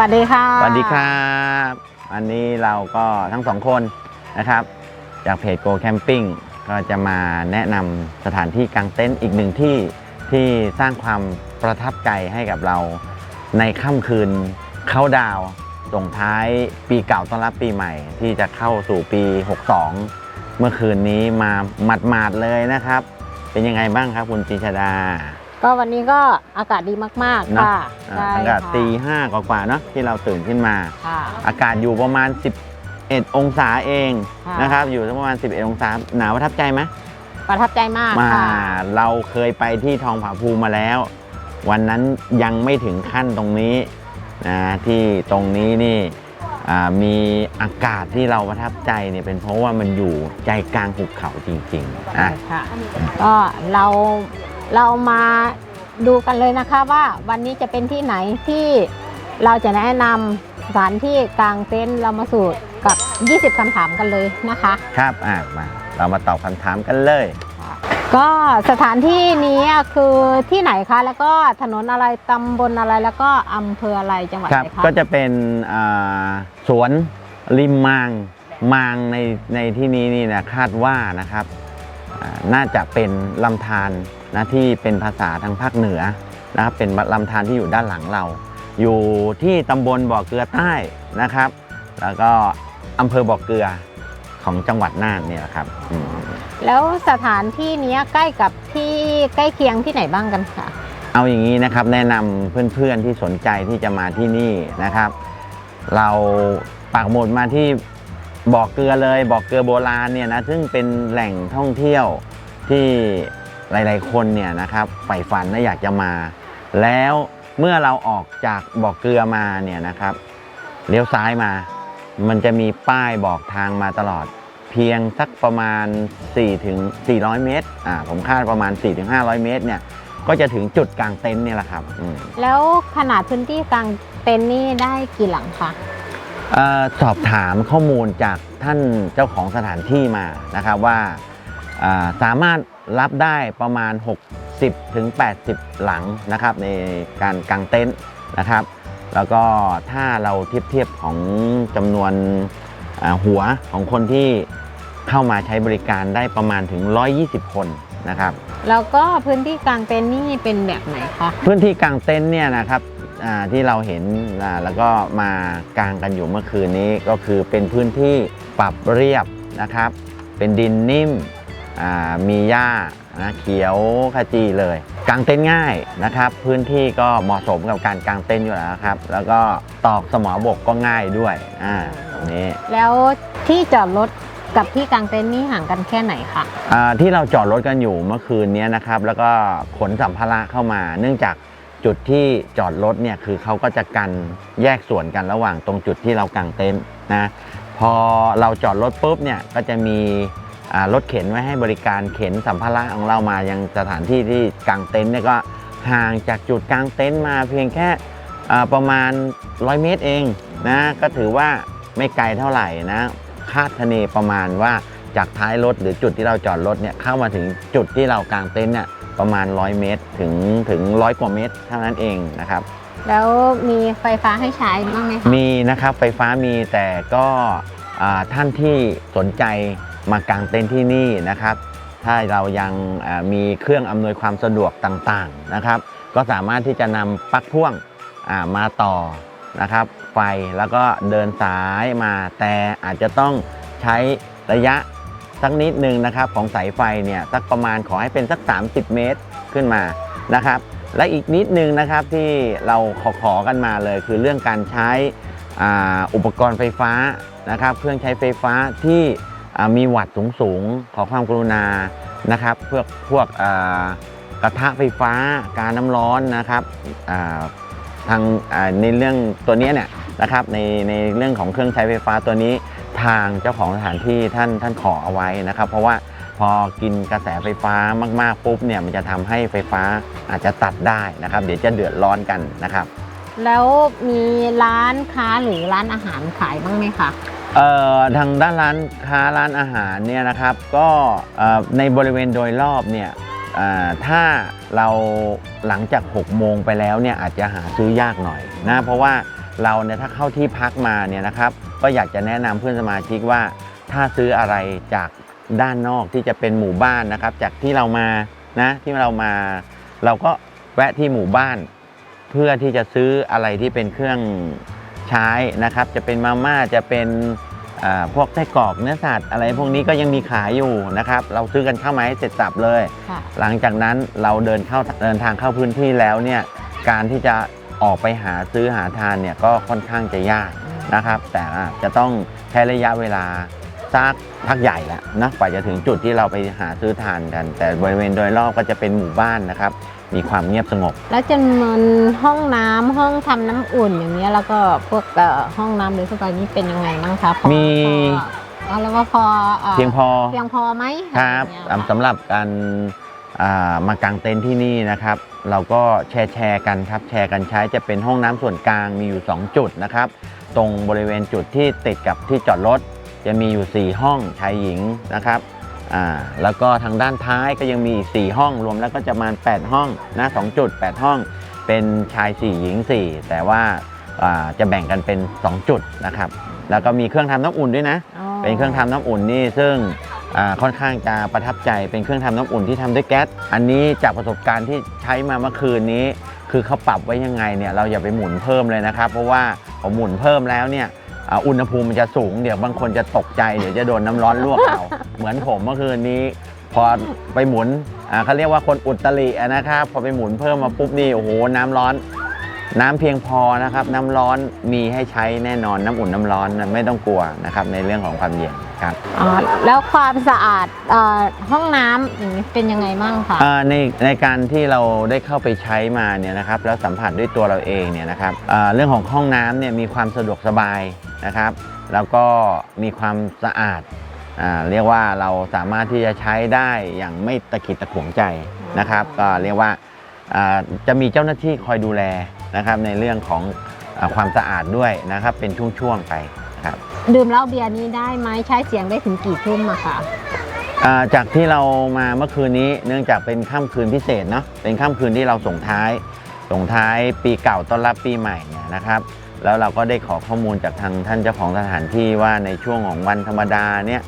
สวัสดีค่ะสวัสดีครับอันนี้เราก็ทั้งสองคนนะครับ จากเพจโกแคมปิ้งก็จะมาแนะนำสถานที่กางเต็นท์อีกหนึ่งที่ที่สร้างความประทับใจให้กับเราในค่ำคืนเข้าดาวส่งท้ายปีเก่าต้อนรับปีใหม่ ที่จะเข้าสู่ปี 62 เมื่อคืนนี้มาหมาดๆเลยนะครับ เป็นยังไงบ้างครับคุณปีชาดา ก็วันนี้ก็อากาศดีมากๆเนอะค่ะอ่าใช่ตั้งแต่ค่ะตีห้ากว่าๆเนาะที่เราตื่นขึ้นมา ค่ะ อากาศอยู่ประมาณ 11 องศาเองค่ะ นะครับ อยู่ประมาณ 11 องศา หนาวประทับใจไหมประทับใจมากมาค่ะ เราเคยไปที่ทองผาภูมิมาแล้ว วันนั้นยังไม่ถึงขั้นตรงนี้นะที่ตรงนี้นี่อ่ามีอากาศที่เราประทับใจเนี่ยเป็นเพราะว่ามันอยู่ใจกลางหุบเขาจริงๆอะค่ะก็เรา เรามาดูกันเลยนะคะว่าวันนี้จะเป็นที่ไหนที่เราจะแนะนำสถานที่กลางเต็นท์เรามาสู่กับ 20คำถามกันเลยนะคะ ครับอะมาเรามาตอบคำถามกันเลย ก็สถานที่นี้คือที่ไหนคะ แล้วก็ถนนอะไรตำบลอะไรแล้วก็อำเภออะไรจังหวัดครับไหนคะก็จะเป็นอ่าสวนริมมางมางในในที่นี้นี่นะคาดว่านะครับอ่าน่าจะเป็นลำธาร นะที่เป็นภาษาทางภาคเหนือนะครับเป็นลำธารที่อยู่ด้านหลังเรา อยู่ที่ตำบลบ่อเกลือใต้นะครับ แล้วก็อำเภอบ่อเกลือของจังหวัดน่านเนี่ยแหละครับอืมแล้วสถานที่เนี้ยใกล้กับที่ใกล้เคียงที่ไหนบ้างกันคะเอาอย่างนี้นะครับแนะนำเพื่อนๆที่สนใจที่จะมาที่นี่นะครับ เราปักหมุดมาที่บ่อเกลือเลยบ่อเกลือโบราณเนี่ยนะซึ่งเป็นแหล่งท่องเที่ยวที่ หลายๆ คนเนี่ยนะครับใฝ่ฝันและอยากจะมา แล้วเมื่อเราออกจากบ่อเกลือมาเนี่ยนะครับเลี้ยวซ้ายมา มันจะมีป้ายบอกทางมาตลอด เพียงสักประมาณ 4 ถึง 400 เมตรอ่าผมคาดประมาณ 4 ถึง 500 เมตรเนี่ยก็จะถึงจุดกลางเต็นท์เนี่ยแหละครับอืมแล้วขนาดพื้นที่กลางเต็นท์นี่ได้กี่หลังคะ เออสอบถามข้อมูลจากท่านเจ้าของสถานที่มานะครับว่าอ่าสามารถ รับได้ประมาณ 60ถึง80 หลังนะครับ ในการกางเต็นท์นะครับ แล้วก็ถ้าเราเทียบเทียบของจำนวนอ่าหัวของคนที่เข้ามาใช้บริการได้ประมาณถึง 120 คนนะครับ แล้วก็พื้นที่กลางเต็นท์นี่เป็นแบบไหนคะพื้นที่กางเต็นท์เนี่ยนะครับอ่าที่เราเห็นอ่าแล้วก็มากางกันอยู่เมื่อคืนนี้ก็คือเป็นพื้นที่ปรับเรียบนะครับ เป็นดินนิ่มอ่า มีหญ้านะเขียวขจีเลยกางเต็นท์ง่ายนะครับ พื้นที่ก็เหมาะสมกับการกางเต็นท์อยู่แล้วครับ แล้วก็ตอกสมอบกก็ง่ายด้วยอ่าตรงนี้แล้วที่จอดรถกับที่กลางเต็นท์นี่ห่างกันแค่ไหนคะอ่าที่เราจอดรถกันอยู่เมื่อคืนนี้นะครับ แล้วก็ขนสัมภาระเข้ามา เนื่องจากจุดที่จอดรถเนี่ยคือเขาก็จะกันแยกส่วนกันระหว่างตรงจุดที่เรากางเต็นท์นะพอเราจอดรถปุ๊บเนี่ยก็จะมีอ่า รถเข็นไว้ให้บริการเข็นสัมภาระของเรามายังสถานที่ที่กางเต็นท์เนี่ยก็ห่างจากจุดกางเต็นท์มาเพียงแค่อ่าประมาณ 100 เมตรเองนะก็ถือว่าไม่ไกลเท่าไหร่นะคาดคะเนประมาณว่าจากท้ายรถหรือจุดที่เราจอดรถเนี่ยเข้ามาถึงจุดที่เรากางเต็นท์เนี่ยประมาณ 100 เมตรถึงถึงร้อยกว่าเมตรเท่านั้นเองนะครับ แล้วมีไฟฟ้าให้ใช้บ้างไหมคะมีนะครับไฟฟ้ามีแต่ก็อ่าท่านที่สนใจ มากางเต็นท์ที่นี่นะครับ ถ้าเรายังมีเครื่องอำนวยความสะดวกต่างๆนะครับ ก็สามารถที่จะนำปลั๊กพ่วงมาต่อนะครับ ไฟแล้วก็เดินสายมาแต่อาจจะต้องใช้ระยะสักนิดนึงนะครับของสายไฟเนี่ยสักประมาณขอให้เป็นสัก 30 เมตรขึ้นมานะครับ และอีกนิดนึงนะครับที่เราขอขอกันมาเลย คือเรื่องการใช้อุปกรณ์ไฟฟ้านะครับ เครื่องใช้ไฟฟ้าที่ มีวัตต์สูงๆ ขอความกรุณานะครับเพวกพวกกระทะไฟฟ้าการน้ำร้อนนะครับทางในเรื่องตัวนี้เนี่ยนะครับในในเรื่องของเครื่องใช้ไฟฟ้าตัวนี้ทางเจ้าของสถานที่ท่านท่านขอเอาไว้นะครับ เพราะว่าพอกินกระแสไฟฟ้ามากๆปุ๊บเนี่ยมันจะทำให้ไฟฟ้าอาจจะตัดได้นะครับ เดี๋ยวจะเดือดร้อนกันนะครับ แล้วมีร้านค้าหรือร้านอาหารขายบ้างไหมคะ เอ่อทางด้านร้านค้าร้านอาหารเนี่ยนะครับ ก็ในบริเวณโดยรอบเนี่ยถ้าเราหลังจาก 6 โมงไปแล้วเนี่ยอาจจะหาซื้อยากหน่อยนะเพราะว่าเราเนี่ยถ้าเข้าที่พักมาเนี่ยนะครับ ก็อยากจะแนะนำเพื่อนสมาชิกว่า ถ้าซื้ออะไรจากด้านนอกที่จะเป็นหมู่บ้านนะครับ จากที่เรามานะที่เรามา เราก็แวะที่หมู่บ้าน เพื่อที่จะซื้ออะไรที่เป็นเครื่อง ใช้นะครับ จะเป็นมาม่าจะเป็นอ่าพวกไส้กรอกเนื้อสัตว์อะไรพวกนี้ก็ยังมีขายอยู่นะครับ เราซื้อกันเข้ามาให้เสร็จสับเลยค่ะหลังจากนั้นเราเดินเข้าเดินทางเข้าพื้นที่แล้วเนี่ยการที่จะออกไปหาซื้อหาทานเนี่ยก็ค่อนข้างจะยากนะครับ แต่อาจจะต้องใช้ระยะเวลาสักพักใหญ่แล้วนะกว่าจะถึงจุดที่เราไปหาซื้อทานกัน แต่บริเวณโดยรอบก็จะเป็นหมู่บ้านนะครับ มีความเงียบสงบ แล้วจำนวนห้องน้ำห้องทำน้ำอุ่นอย่างเงี้ยแล้วก็พวกเอ่อห้องน้ำหรือสไตล์นี้เป็นยังไงบ้างคะพอมี พอแล้วว่าพออ่อเพียงพอเพียงพอไหมครับอะไอย่างเงี้ยสำหรับการอ่ามากางเต็นท์ที่นี่นะครับ เราก็แชร์แชร์กันครับ แชร์กันใช้จะเป็นห้องน้ำส่วนกลางมีอยู่ 2 จุดนะครับ ตรงบริเวณจุดที่ติดกับที่จอดรถ จะมีอยู่ 4 ห้องชายหญิงนะครับ อ่าแล้วก็ทางด้านท้ายก็ยังมีอีก4ห้องรวมแล้วก็จะประมาณ 8 ห้องนะ2จุด 8 ห้อง เป็นชาย 4 หญิง 4 แต่ว่าอ่าจะแบ่งกันเป็น 2 จุดนะครับ แล้วก็มีเครื่องทำน้ำอุ่นด้วยนะอ๋อเป็นเครื่องทำน้ำอุ่นนี่ซึ่งอ่าค่อนข้างจะประทับใจเป็นเครื่องทำน้ำอุ่นที่ทำด้วยแก๊สอันนี้จากประสบการณ์ที่ใช้มาเมื่อคืนนี้ คือเขาปรับไว้ยังไงเนี่ยเราอย่าไปหมุนเพิ่มเลยนะครับ เพราะว่าพอหมุนเพิ่มแล้วเนี่ย อ่าอุณหภูมิมันจะสูงเดี๋ยวบางคนจะตกใจเดี๋ยวจะโดนน้ำร้อนลวกเอาเหมือนผมเมื่อคืนนี้ พอไปหมุนอ่าเขาเรียกว่าคนอุตริอะนะครับพอไปหมุนเพิ่มมาปุ๊บนี่โอ้โหน้ำร้อน น้ำเพียงพอนะครับ น้ำร้อนมีให้ใช้แน่นอนน้ำอุ่นน้ำร้อนนะไม่ต้องกลัวนะครับในเรื่องของความเย็น ครับอ๋อแล้วความสะอาดเอ่อห้องน้ำอย่างนี้เป็นยังไงบ้างคะอ่าในในการที่เราได้เข้าไปใช้มาเนี่ยนะครับแล้วสัมผัสด้วยตัวเราเองเนี่ยนะครับอ่าเรื่องของห้องน้ำเนี่ยมีความสะดวกสบายนะครับ แล้วก็มีความสะอาดอ่าเรียกว่าเราสามารถที่จะใช้ได้อย่างไม่ตะขิดตะขวงใจนะครับ ก็เรียกว่าอ่าจะมีเจ้าหน้าที่คอยดูแลนะครับในเรื่องของอาความสะอาดด้วยนะครับเป็นช่วงๆไปครับ ดื่มเหล้าเบียร์นี้ได้ไหมใช้เสียงได้ถึงกี่ทุ่มอะคะอ่าจากที่เรามาเมื่อคืนนี้เนื่องจากเป็นค่ำคืนพิเศษเนาะเป็นค่ำคืนที่เราส่งท้าย ส่งท้ายปีเก่าต้อนรับปีใหม่เนี่ยนะครับ แล้วเราก็ได้ขอข้อมูลจากทางท่านเจ้าของสถานที่ว่าในช่วงของวันธรรมดาเนี่ย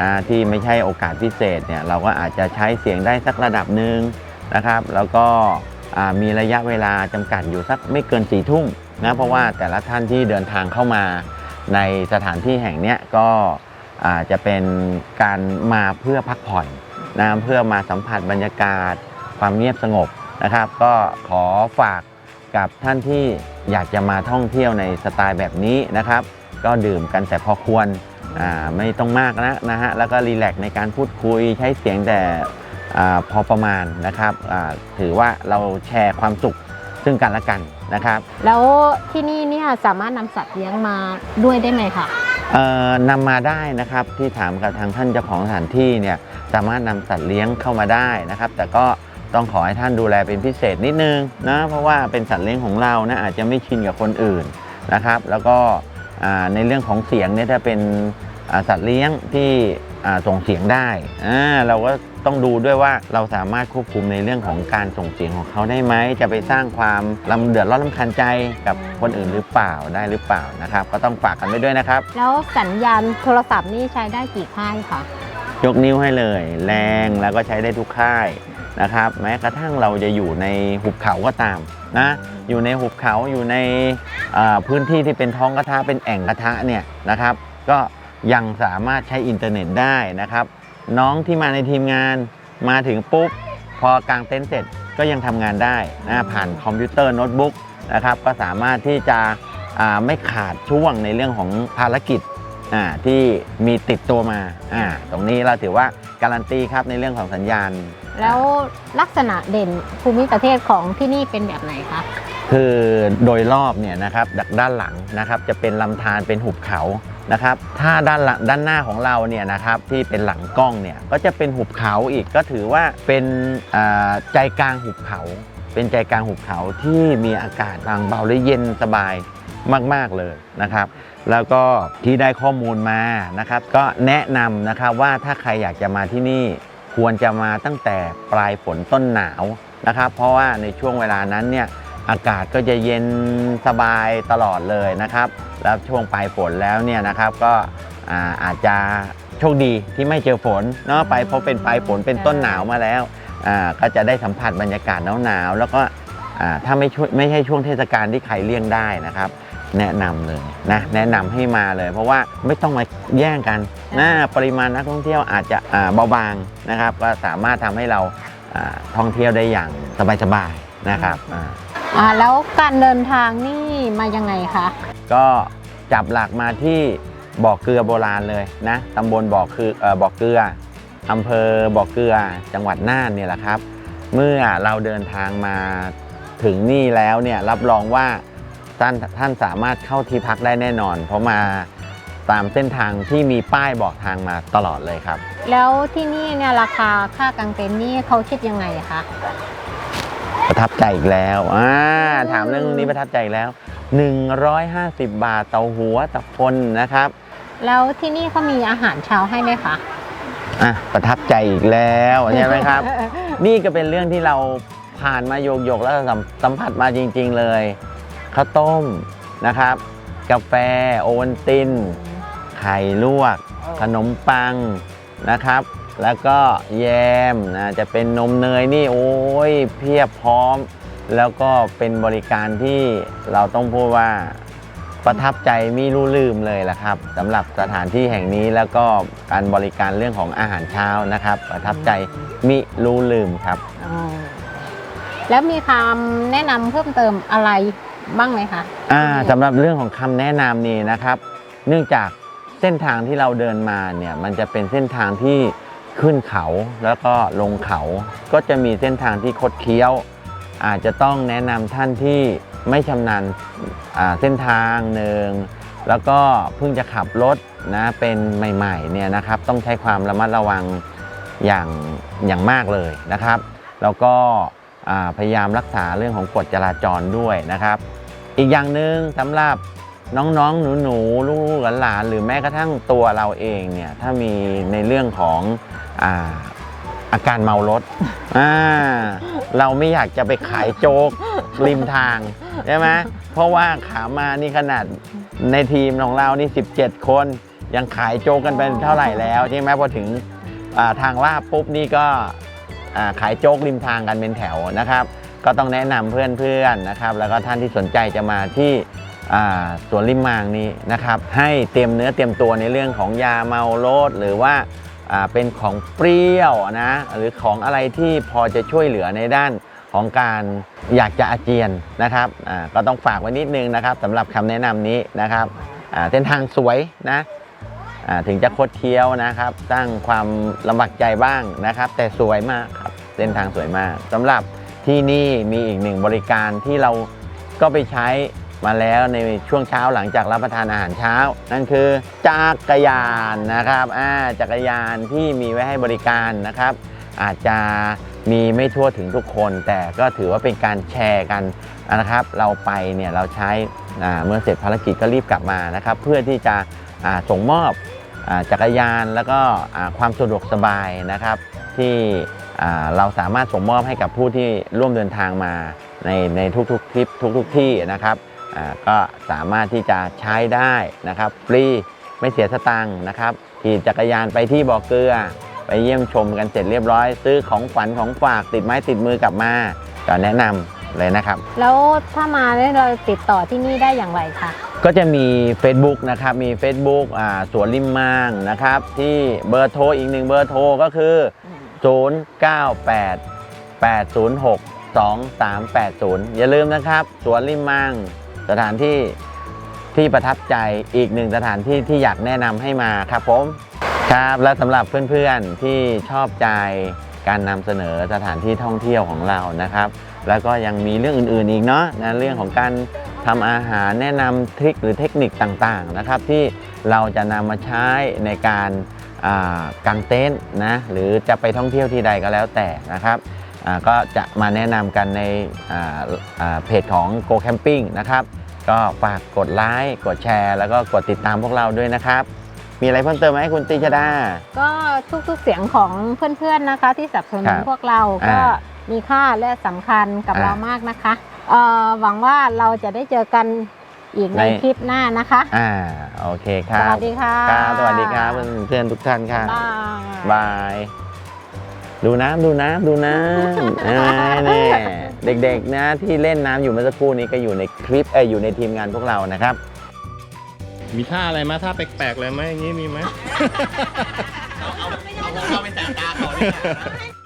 นะที่ไม่ใช่โอกาสพิเศษเนี่ยเราก็อาจจะใช้เสียงได้สักระดับหนึ่งนะครับ แล้วก็มีระยะเวลาจำกัดอยู่สักไม่เกินสี่ทุ่มนะเพราะว่าแต่ละท่านที่เดินทางเข้ามา ในสถานที่แห่งนี้ก็จะเป็นการมาเพื่อพักผ่อนนะเพื่อมาสัมผัสบรรยากาศ ความเงียบสงบนะครับ ก็ขอฝากกับท่านที่อยากจะมาท่องเที่ยวในสไตล์แบบนี้นะครับ ก็ดื่มกันแต่พอควรไม่ต้องมากนะนะฮะแล้วก็รีแลกซ์ในการพูดคุยใช้เสียงแต่อพอประมาณนะครับถือว่าเราแชร์ความสุข ซึ่งกันและกันนะครับ แล้วที่นี่เนี่ยสามารถนำสัตว์เลี้ยงมาด้วยได้ไหมคะเอ่อนำมาได้นะครับที่ถามกับทางท่านเจ้าของสถานที่เนี่ยสามารถนำสัตว์เลี้ยงเข้ามาได้นะครับ แต่ก็ต้องขอให้ท่านดูแลเป็นพิเศษนิดนึงนะเพราะว่าเป็นสัตว์เลี้ยงของเรานะอาจจะไม่ชินกับคนอื่นนะครับ แล้วก็อ่าในเรื่องของเสียงเนี่ยถ้าเป็นอ่าสัตว์เลี้ยงที่อ่า ส่งเสียงได้อ่าเราก็ต้องดูด้วยว่าเราสามารถควบคุมในเรื่องของการส่งเสียงของเขาได้ไหม จะไปสร้างความลำเดือดร้อนลำคาญใจกับคนอื่นหรือเปล่าได้หรือเปล่านะครับ ก็ต้องฝากกันไว้ด้วยนะครับ แล้วสัญญาณโทรศัพท์นี่ใช้ได้กี่ค่ายคะยกนิ้วให้เลย แรงแล้วก็ใช้ได้ทุกค่ายนะครับ แม้กระทั่งเราจะอยู่ในหุบเขาก็ตามนะอยู่ในหุบเขาอยู่ในอ่าพื้นที่ที่เป็นท้องกระทะเป็นแอ่งกระทะเนี่ยนะครับ ก็ ยังสามารถใช้อินเทอร์เน็ตได้นะครับ น้องที่มาในทีมงานมาถึงปุ๊บ พอกางเต็นท์เสร็จก็ยังทำงานได้นะผ่านคอมพิวเตอร์โน้ตบุ๊กนะครับก็สามารถที่จะอ่าไม่ขาดช่วงในเรื่องของภารกิจอ่าที่มีติดตัวมาอ่าตรงนี้เราถือว่าการันตีครับในเรื่องของสัญญาณ แล้วลักษณะเด่นภูมิประเทศของที่นี่เป็นแบบไหนคะคือโดยรอบเนี่ยนะครับจากด้านหลังนะครับจะเป็นลำธารเป็นหุบเขา นะครับถ้าด้านหลังด้านหน้าของเราเนี่ยนะครับที่เป็นหลังกล้องเนี่ยก็จะเป็นหุบเขาอีกก็ถือว่าเป็นใจกลางหุบเขา เป็นใจกลางหุบเขาที่มีอากาศบางเบาและเย็นสบายมาก ๆ เลยนะครับ แล้วก็ที่ได้ข้อมูลมานะครับ ก็แนะนำนะครับว่าถ้าใครอยากจะมาที่นี่ควรจะมาตั้งแต่ปลายฝนต้นหนาวนะครับ เพราะว่าในช่วงเวลานั้นเนี่ย อากาศก็จะเย็นสบายตลอดเลยนะครับ แล้วช่วงปลายฝนแล้วเนี่ยนะครับก็อาอาจจะโชคดีที่ไม่เจอฝนเนาะไปเพราะเป็นปลายฝนเป็นต้นหนาวมาแล้วก็จะได้สัมผัสบรรยากาศหนาวๆแล้วก็ถ้าไม่ช่วยไม่ใช่ช่วงเทศกาลที่ใครเลี่ยงได้นะครับ แนะนำเลยนะแนะนำให้มาเลย เพราะว่าไม่ต้องมาแย่งกันนะปริมาณนักท่องเที่ยวอาจจะเบาบางนะครับ ก็สามารถทำให้เราท่องเที่ยวได้อย่างสบายๆนะครับ อ่าอ่าแล้วการเดินทางนี่มายังไงคะ ก็จับหลักมาที่บ่อเกลือโบราณเลยนะตำบลบ่อคือเอ่อบ่อเกลืออำเภอบ่อเกลือจังหวัดน่านเนี่ยแหละครับ เมื่อเราเดินทางมาถึงนี่แล้วเนี่ยรับรองว่าท่านท่านสามารถเข้าที่พักได้แน่นอน เพราะมาตามเส้นทางที่มีป้ายบอกทางมาตลอดเลยครับ แล้วที่นี่เนี่ยราคาค่ากางเต็นท์นี่เขาคิดยังไงคะ ประทับใจอีกแล้วอ่าถามเรื่องนี้ประทับใจอีกแล้ว 150 บาทต่อหัวต่อคนนะครับ แล้วที่นี่เขามีอาหารเช้าให้ไหมคะ อะประทับใจอีกแล้วใช่ไหมครับ นี่ก็เป็นเรื่องที่เราผ่านมาโยกโยกๆแล้วสัมสัมผัสมาจริง ๆ เลยข้าวต้มนะครับ กาแฟโอวัลติน ไข่ลวก ขนมปังนะครับ แล้วก็แยมนะจะเป็นนมเนยนี่โอ้ยเพียบพร้อม แล้วก็เป็นบริการที่เราต้องพูดว่าประทับใจไม่รู้ลืมเลยละครับสำหรับสถานที่แห่งนี้แล้วก็การบริการเรื่องของอาหารเช้านะครับ ประทับใจมิรู้ลืมครับ อ๋อแล้วมีคำแนะนำเพิ่มเติมอะไรบ้างไหมคะอ่าสำหรับเรื่องของคำแนะนำนี่นะครับ เนื่องจากเส้นทางที่เราเดินมาเนี่ยมันจะเป็นเส้นทางที่ ขึ้นเขาแล้วก็ลงเขาก็จะมีเส้นทางที่คดเคี้ยว อาจจะต้องแนะนำท่านที่ไม่ชำนาญเส้นทางหนึ่งแล้วก็เพิ่งจะขับรถนะเป็นใหม่ๆเนี่ยนะครับ ต้องใช้ความระมัดระวังอย่างอย่างมากเลยนะครับ แล้วก็พยายามรักษาเรื่องของกฎจราจรด้วยนะครับ อีกอย่างหนึ่งสำหรับ น้องๆ หนูๆ ลูกๆ หลานๆ หรือแม้กระทั่งตัวเราเองเนี่ย ถ้ามีในเรื่องของอาอาการเมารถอ่าเราไม่อยากจะไปขายโจ๊กริมทางใช่ไหมเพราะว่าขามานี่ขนาดในทีมของเรานี่ 17 คนยังขายโจ๊กกันเป็นเท่าไหร่แล้วใช่ไหมพอถึงาทางลาบปุ๊บนี่ก็ขายโจ๊กริมทางกันเป็นแถวนะครับ ก็ต้องแนะนำเพื่อนๆนะครับ แล้วก็ท่านที่สนใจจะมาที่ อ่วนริมมางนี้นะครับ ให้เตรียมเนื้อเตรียมตัวในเรื่องของยาเมารถหรือว่าเป็นของเปรี้ยวนะหรือของอะไรที่พอจะช่วยเหลือในด้านของการอยากจะอาเจียนนะครับก็ต้องฝากไว้นิดนึงนะครับสำหรับคำแนะนำนี้นะครับเส้นทางสวยนะถึงจะคดเคี้ยวนะครับสร้างความลำบากใจบ้างนะครับ แต่สวยมากครับเส้นทางสวยมากสำหรับที่นี่มีอีกหนึ่งบริการที่เราก็ไปใช้ มาแล้วในช่วงเช้าหลังจากรับประทานอาหารเช้า นั่นคือจักรยานนะครับอ่าจักรยานที่มีไว้ให้บริการนะครับ อาจจะมีไม่ทั่วถึงทุกคน แต่ก็ถือว่าเป็นการแชร์กันนะครับ เราไปเนี่ยเราใช้เมื่อเสร็จภารกิจก็รีบกลับมานะครับ เพื่อที่จะส่งมอบจักรยานแล้วก็ความสะดวกสบายนะครับ ที่เราสามารถส่งมอบให้กับผู้ที่ร่วมเดินทางมาในในทุกๆทริปทุกๆที่นะครับ ก็สามารถที่จะใช้ได้นะครับฟรีไม่เสียสตังค์นะครับขี่จักรยานไปที่บ่อเกลือ ไปเยี่ยมชมกันเสร็จเรียบร้อย ซื้อของขวัญของฝากติดไม้ติดมือกลับมาก็แนะนำเลยนะครับ แล้วถ้ามาเนี่ยเราติดต่อที่นี่ได้อย่างไรคะก็จะมี Facebook นะครับ มี Facebook อ่าสวนริมมางนะครับ ที่เบอร์โทรอีกหนึ่งเบอร์โทรก็คือ 098 806 2380 อย่าลืมนะครับ สวนริมมัง สถานที่ที่ประทับใจอีกหนึ่งสถานที่ที่อยากแนะนำให้มาครับผมครับและสำหรับเพื่อนๆที่ชอบใจการนำเสนอสถานที่ท่องเที่ยวของเรานะครับ แล้วก็ยังมีเรื่องอื่นๆอีกเนาะนะเรื่องของการทำอาหารแนะนำทริคหรือเทคนิคต่างๆนะครับ ที่เราจะนำมาใช้ในการกางเต็นท์นะหรือจะไปท่องเที่ยวที่ใดก็แล้วแต่นะครับ ก็จะมาแนะนำกันในอ่าอ่าเพจของ Go Camping นะครับ ก็ฝากกดไลค์กดแชร์ แล้วก็กดติดตามพวกเราด้วยนะครับ มีอะไรเพิ่มเติมไหมคุณติชดา ก็ทุกๆเสียงของเพื่อนๆนะคะ ที่สนับสนุครันบพวกเราอ่าก็มีค่าและสำคัญกับอ่าเรามากนะคะเอ่อหวังว่าเราจะได้เจอกันอีกในในคลิปหน้านะคะ อ่า โอเคคสรับวัสดีค่ะครับสวัสดีครับเพื่อนๆทุกท่านครับบ๊ายบาย ดูน้ำดูน้ำดูน้ำอ่านี่เด็กๆนะที่เล่นน้ำอยู่เมื่อสักครู่นี้ก็อยู่ในคลิปเอยอยู่ในทีมงานพวกเรานะครับ มีท่าอะไรไหมท่าแปลกๆอะไรไหมอย่างนี้มีไหม เอาเอาเอาเราเป็นแต่ตาเขาเนี่ย